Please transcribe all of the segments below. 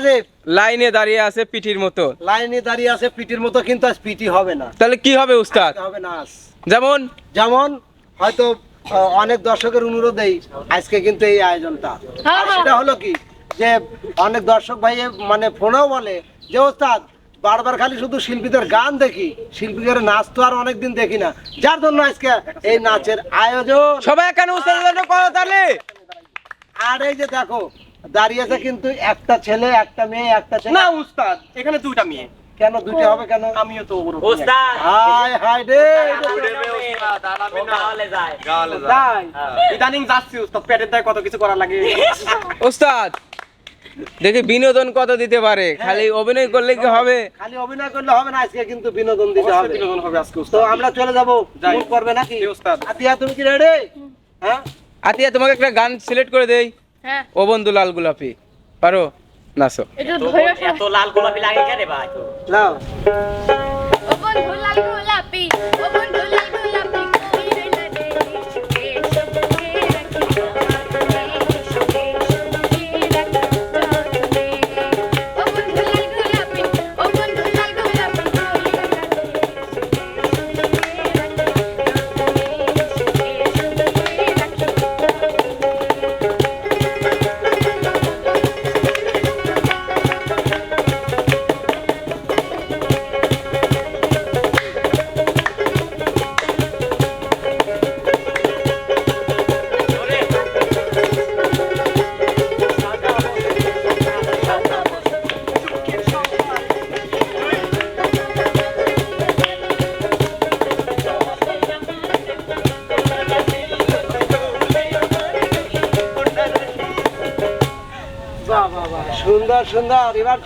হ্যাঁ লাইনে দাঁড়িয়ে আছে পিঠির মতো। লাইনে দাঁড়িয়ে আছে পিটির মতো কিন্তু আজ পিটি হবে না। তাহলে কি হবে উস্তাদ? হবে না আজ। যেমন? যেমন হয়তো আহ, অনেক দর্শকের অনুরোধেই আজকে কিন্তু এই আয়োজনটা। আর সেটা হলো কি যে অনেক দর্শক ভাই মানে ফোনেও বলে যে ওস্তাদ বারবার খালি শুধু শিল্পীদের গান দেখি শিল্পীদের নাচ তো আর অনেকদিন দেখি না। যার জন্য আজকে এই নাচের আয়োজন। সবাই এখানে উস্তাদের জন্য করো তাহলে। আর এই যে দেখো দাঁড়িয়েছে কিন্তু একটা ছেলে একটা মেয়ে একটা ছেলে। না উস্তাদ এখানে দুইটা মেয়ে। কেন দুইটা হবে কেন? আমিও তো উস্তাদ। হাই হাই রে তাই ইদানিং যাচ্ছি উস্তাদ পেটের দায় কত কিছু করা লাগে। উস্তাদ দেখি বিনোদন কত দিতে পারে? খালি অভিনয় করলে কি হবে? খালি অভিনয় করলে হবে না আজকে কিন্তু বিনোদন দিতে হবে। বিনোদন হবে আজকে তো আমরা চলে যাব। করবে নাকি? জি, ওস্তাদ। আতিয়া তুমি কি রেডি হ্যাঁ? আতিয়া তোমাকে একটা গান সিলেক্ট করে দেই। হ্যাঁ। ও বন্ধু লাল গোলাপি। পারো? নাচো। এত লাল গোলাপি লাগে কেন ভাই? নাও। ও বন্ধু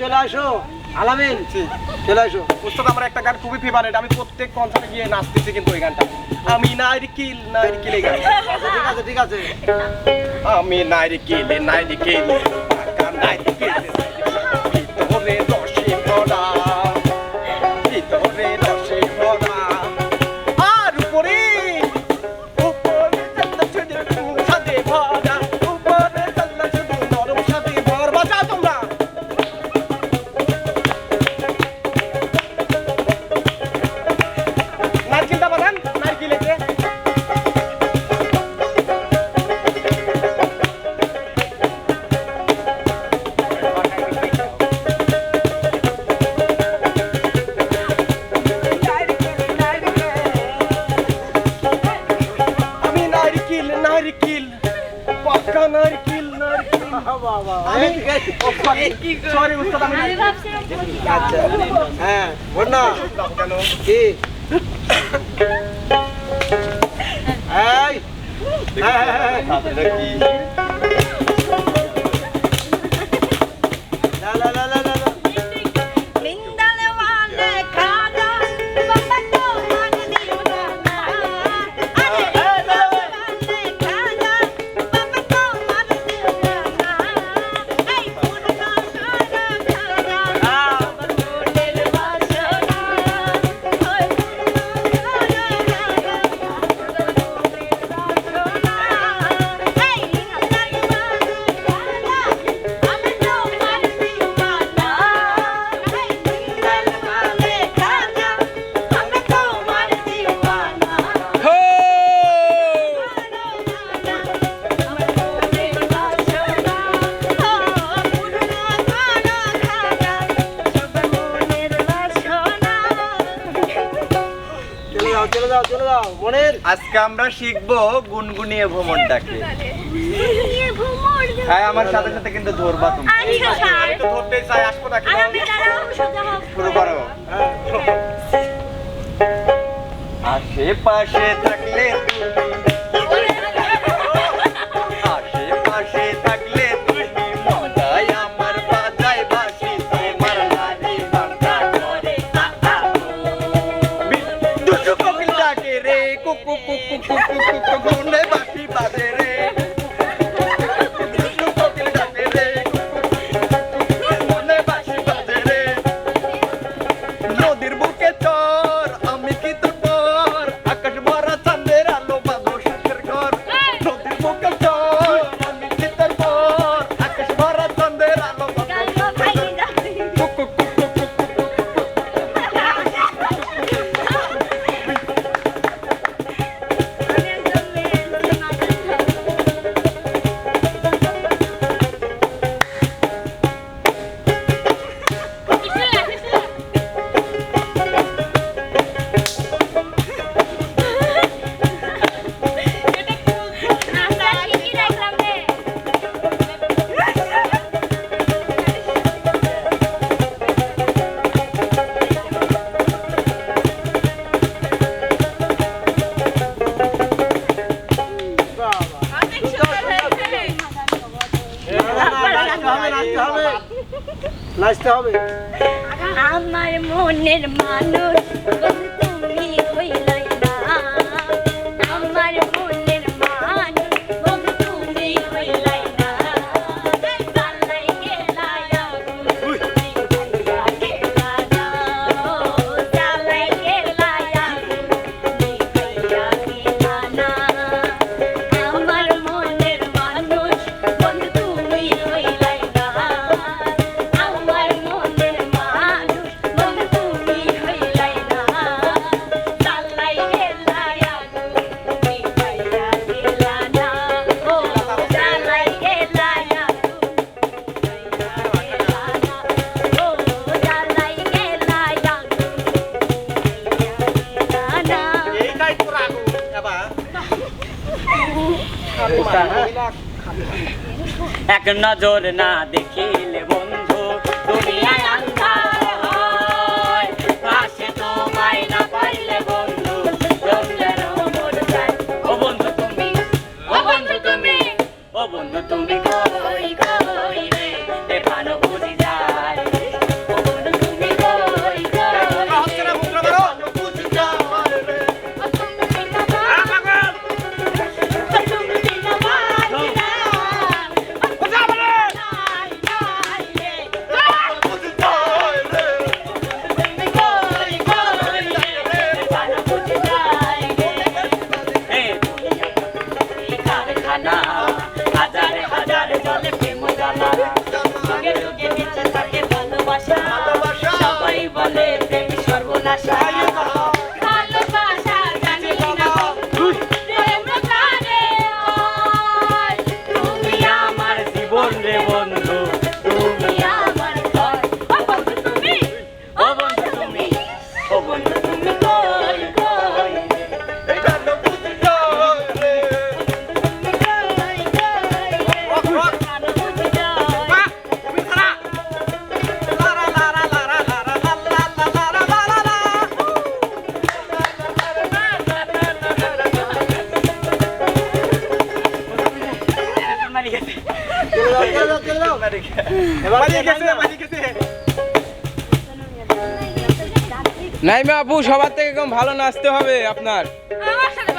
চলে আসো আলামিন চলে আসো উস্তাদ আমার একটা গান খুবই ফেভারিট আমি প্রত্যেক কনসার্টে গিয়ে নাচতেছি কিন্তু ওই গানটা আমি নাইরিকিল এই গান আচ্ছা, ঠিক আছে ঠিক আছে আমি নাইরিকিল নাই পাকা নাইরিকিল আজকে আমরা শিখব গুনগুনিয়ে ভ্রমণটাকে। হ্যাঁ আমার সাথে সাথে কিন্তু ধরবা তুমি। আমি তো ধরতে চাই আসব না শুরু করো। আশেপাশে থাকলে जगन ज़ोर ना देखी ले वो নাইমা আপু সবার থেকে কম ভালো নাচতে হবে আপনার। আমার সাথে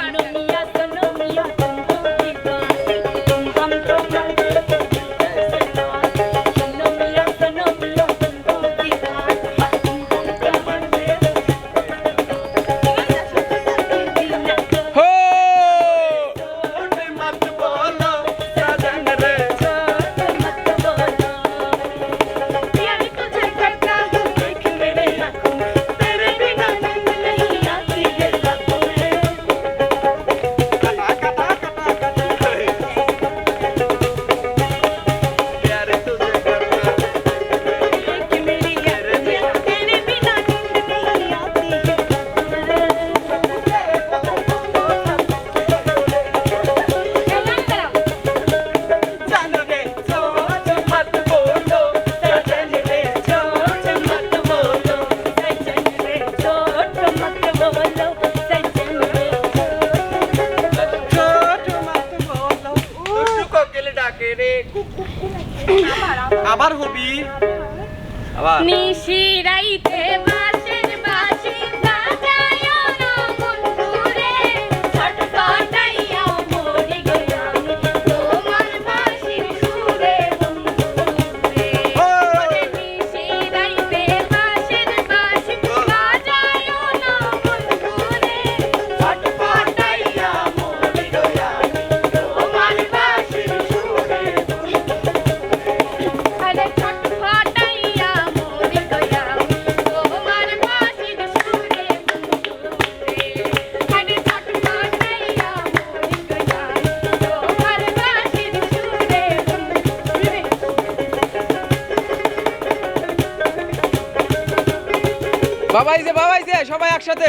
বাবাই যে বাবাই যে সবাই একসাথে।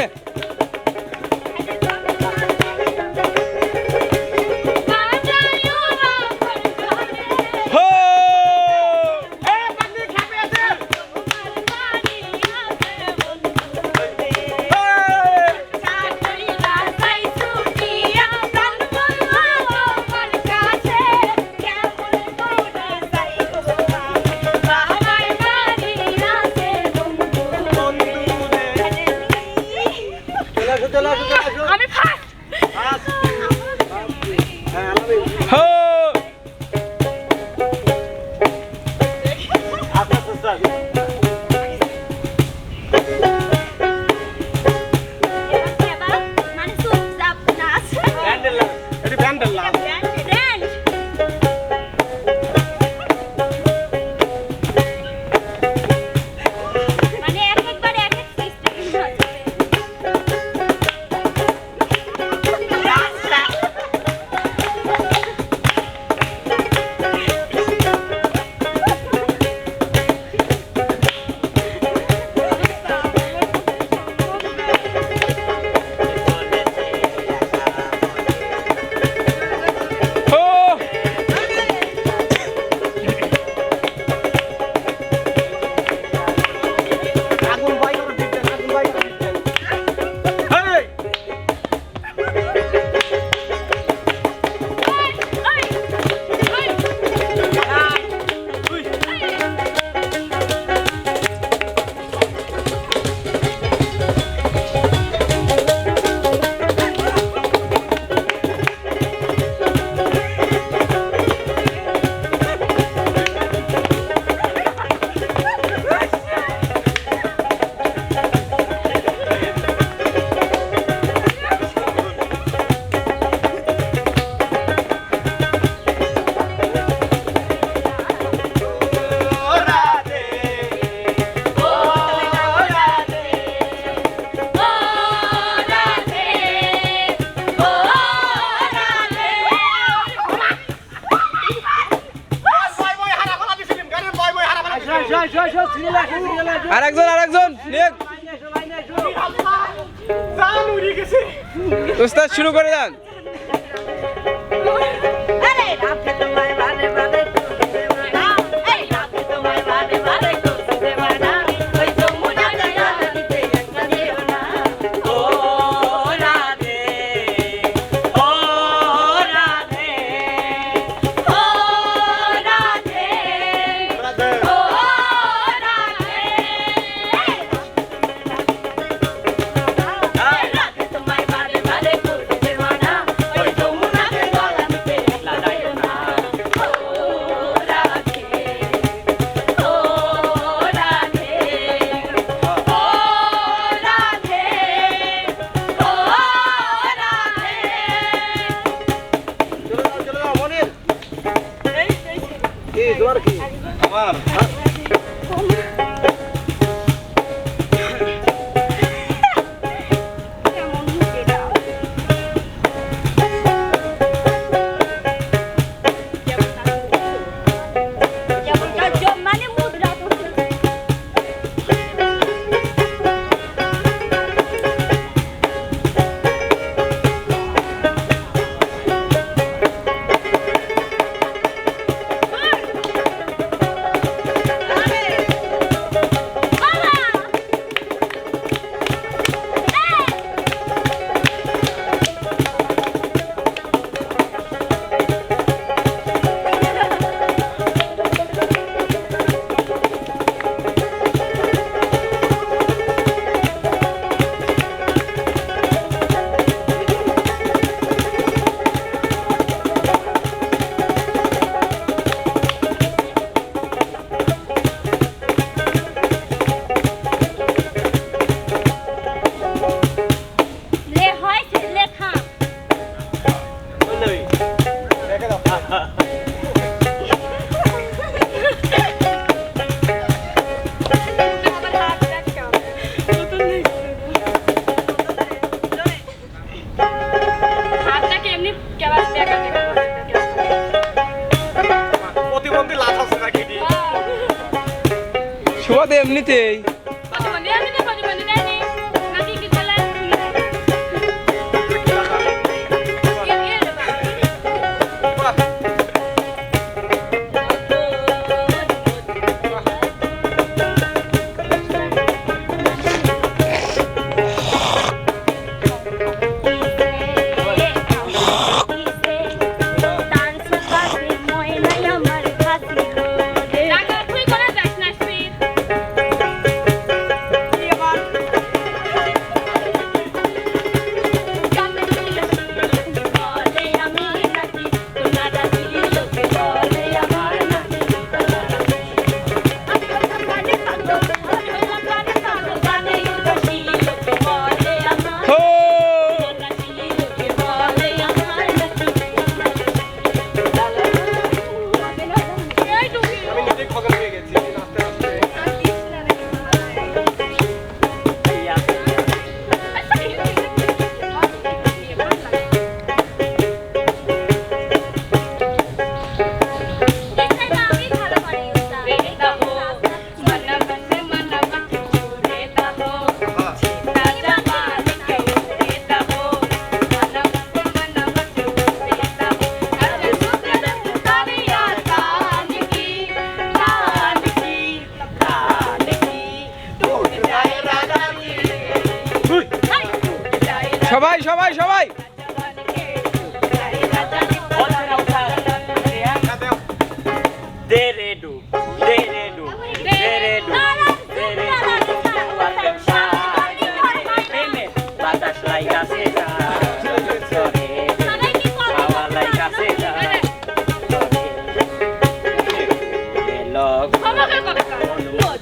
উস্তাদ শুরু করে দেন।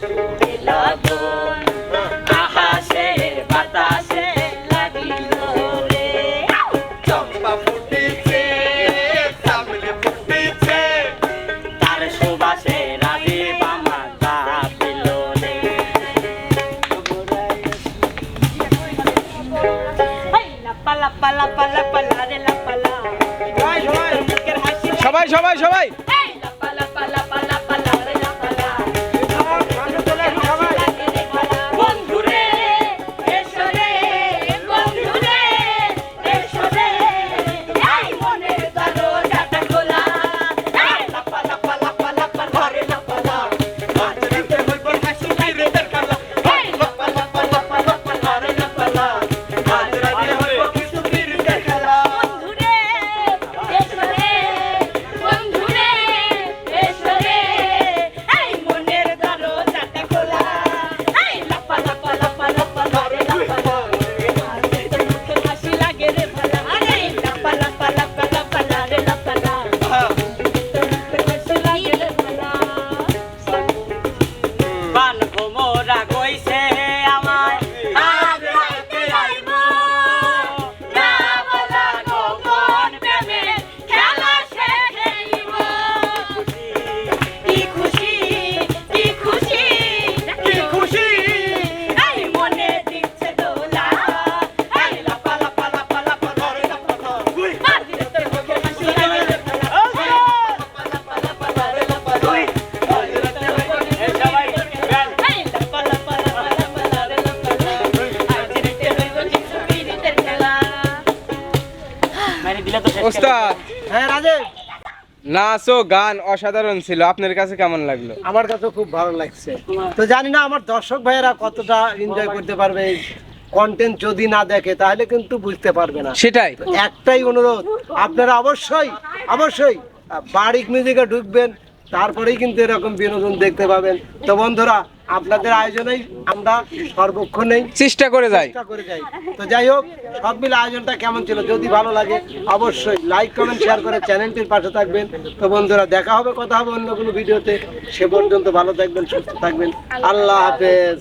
thank you. নাচ ও গান অসাধারণ ছিল। আপনার কাছে কেমন লাগল? আমার কাছে খুব ভালো লাগছে। তো জানি না আমার দর্শক ভাইয়েরা কতটা এনজয় করতে পারবে কন্টেন্ট যদি না দেখে তাহলে কিন্তু বুঝতে পারবে না। সেটাই। একটাই অনুরোধ আপনারা অবশ্যই অবশ্যই আহ, মিউজিকে ঢুকবেন তারপরেই কিন্তু এরকম বিনোদন দেখতে পাবেন। তো বন্ধুরা আপনাদের আয়োজনেই আমরা সর্বক্ষণেই চেষ্টা করে যাই। চেষ্টা করে যাই। তো যাই হোক সব মিলে আয়োজনটা কেমন ছিল? যদি ভালো লাগে অবশ্যই লাইক কমেন্ট শেয়ার করে চ্যানেলটির পাশে থাকবেন। তো বন্ধুরা দেখা হবে কথা হবে অন্য কোনো ভিডিওতে। সে পর্যন্ত ভালো থাকবেন সুস্থ থাকবেন। আল্লাহ হাফেজ।